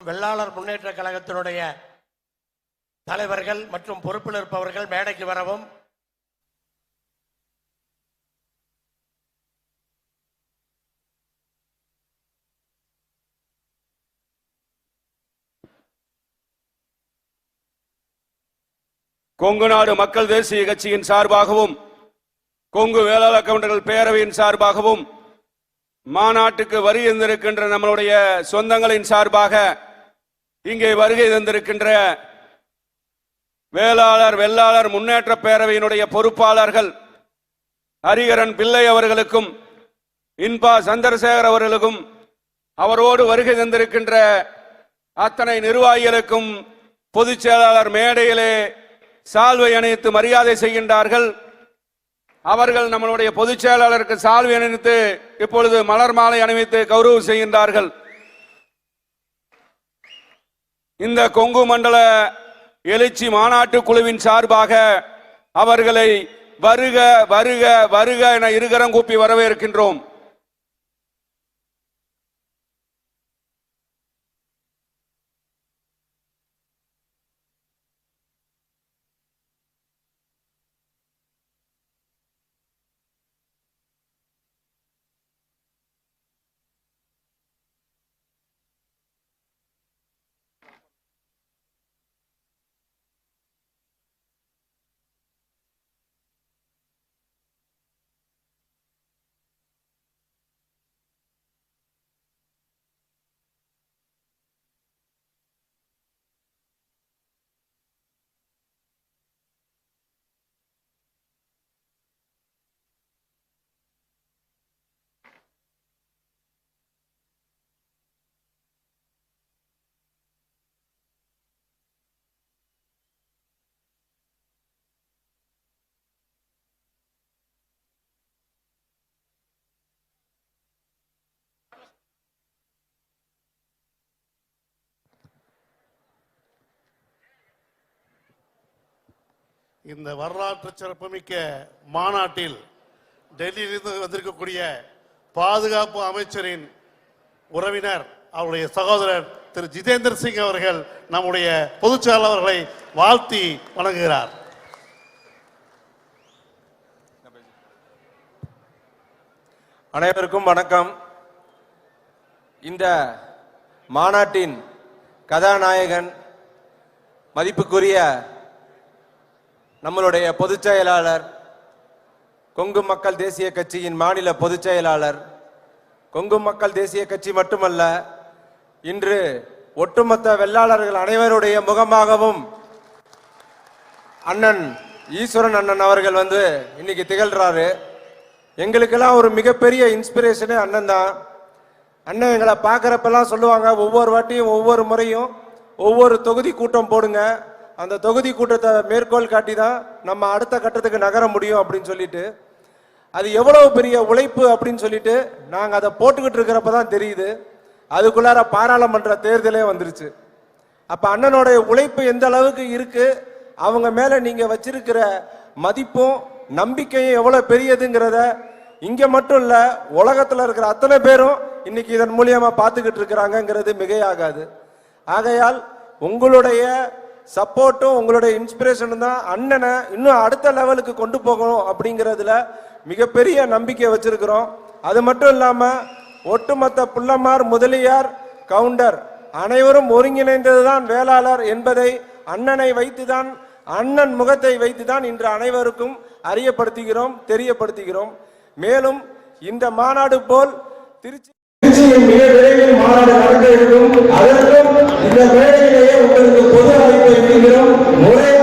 வெள்ளாளர் முன்னேற்ற கழகத்தினுடைய தலைவர்கள் மற்றும் பொறுப்பில் இருப்பவர்கள் மேடைக்கு வரவும். கொங்கு நாடு மக்கள் தேசிய கட்சியின் சார்பாகவும் கொங்கு வேளாளர் கவுண்டர்கள் பேரவையின் சார்பாகவும் மாநாட்டுக்கு வரி தந்திருக்கின்ற நம்மளுடைய சொந்தங்களின் சார்பாக இங்கே வருகை தந்திருக்கின்ற வேளாளர் வெள்ளாளர் முன்னேற்ற பேரவையினுடைய பொறுப்பாளர்கள் ஹரிகரன் பிள்ளை அவர்களுக்கும் இன்பா சந்திரசேகர் அவர்களுக்கும் அவரோடு வருகை தந்திருக்கின்ற அத்தனை நிர்வாகிகளுக்கும் பொதுச் செயலாளர் மேடையிலே சால்வை அணிவித்து மரியாதை செய்கின்றார்கள். அவர்கள் நம்மளுடைய பொதுச் செயலாளருக்கு சால்வை அணிவித்து இப்பொழுது மலர் மாலை அணிவித்து கௌரவம் செய்கின்றார்கள். இந்த கொங்கு மண்டல எழுச்சி மாநாட்டு குழுவின் சார்பாக அவர்களை வருக வருக வருக என இருகரம் கூப்பி வரவேற்கின்றோம். இந்த வரலாற்று சிறப்புமிக்க மாநாட்டில் டெல்லியிலிருந்து வந்திருக்கக்கூடிய பாதுகாப்பு அமைச்சரின் உறவினர் அவருடைய சகோதரர் திரு ஜிதேந்திர சிங் அவர்கள் நம்முடைய பொதுச் செயலாளர்களை வாழ்த்தி வணங்குகிறார். அனைவருக்கும் வணக்கம். இந்த மாநாட்டின் கதாநாயகன் மதிப்புக்குரிய நம்மளுடைய பொதுச் செயலாளர் கொங்கு மக்கள் தேசிய கட்சியின் மாநில பொதுச் செயலாளர். கொங்கு மக்கள் தேசிய கட்சி மட்டுமல்ல இன்று ஒட்டுமொத்த வெள்ளாளர்கள் அனைவருடைய முகமாகவும் அண்ணன் ஈஸ்வரன் அண்ணன் அவர்கள் வந்து இன்னைக்கு திகழ்றாரு. எங்களுக்கெல்லாம் ஒரு மிகப்பெரிய இன்ஸ்பிரேஷனே அண்ணன் தான். அண்ணன் எங்களை பார்க்குறப்பெல்லாம் சொல்லுவாங்க ஒவ்வொரு வாட்டியும் ஒவ்வொரு முறையும் ஒவ்வொரு தொகுதி கூட்டம் போடுங்க. அந்த தொகுதி கூட்டத்தை மேற்கோள் காட்டி தான் நம்ம அடுத்த கட்டத்துக்கு நகர முடியும் அப்படின்னு சொல்லிட்டு அது எவ்வளவு பெரிய உழைப்பு அப்படின்னு சொல்லிட்டு நாங்கள் அதை போட்டுக்கிட்டு இருக்கிறப்ப தான் தெரியுது. அதுக்குள்ளார பாராளுமன்ற தேர்தலே வந்துருச்சு. அப்போ அண்ணனுடைய உழைப்பு எந்த அளவுக்கு இருக்கு? அவங்க மேலே நீங்கள் வச்சிருக்கிற மதிப்பும் நம்பிக்கையும் எவ்வளோ பெரியதுங்கிறத இங்கே மட்டும் இல்லை உலகத்தில் இருக்கிற அத்தனை பேரும் இன்னைக்கு இதன் மூலியமாக பார்த்துக்கிட்டு இருக்கிறாங்கங்கிறது மிகையாகாது. ஆகையால் உங்களுடைய சப்போர்ட்டும் உங்களுடைய இன்ஸ்பிரேஷனும் தான் அண்ணனை இன்னும் அடுத்த லெவலுக்கு கொண்டு போகணும் அப்படிங்கிறதுல மிகப்பெரிய நம்பிக்கை வச்சிருக்கிறோம். அது மட்டும் இல்லாமல் ஒட்டுமொத்த புள்ளமார் முதலியார் கவுண்டர் அனைவரும் ஒருங்கிணைந்ததுதான் வேளாளர் என்பதை அண்ணனை வைத்துதான் அண்ணன் முகத்தை வைத்துதான் இன்று அனைவருக்கும் அறியப்படுத்துகிறோம் தெரியப்படுத்துகிறோம். மேலும் இந்த மாநாடு போல் திருச்சி நிச்சயம் மிக விரைவில் மாநாடு நடக்க இருக்கும் அதற்கும் இந்த மேடையிலேயே உங்களுக்கு பொது அழைப்பை விடுகிறோம் முறை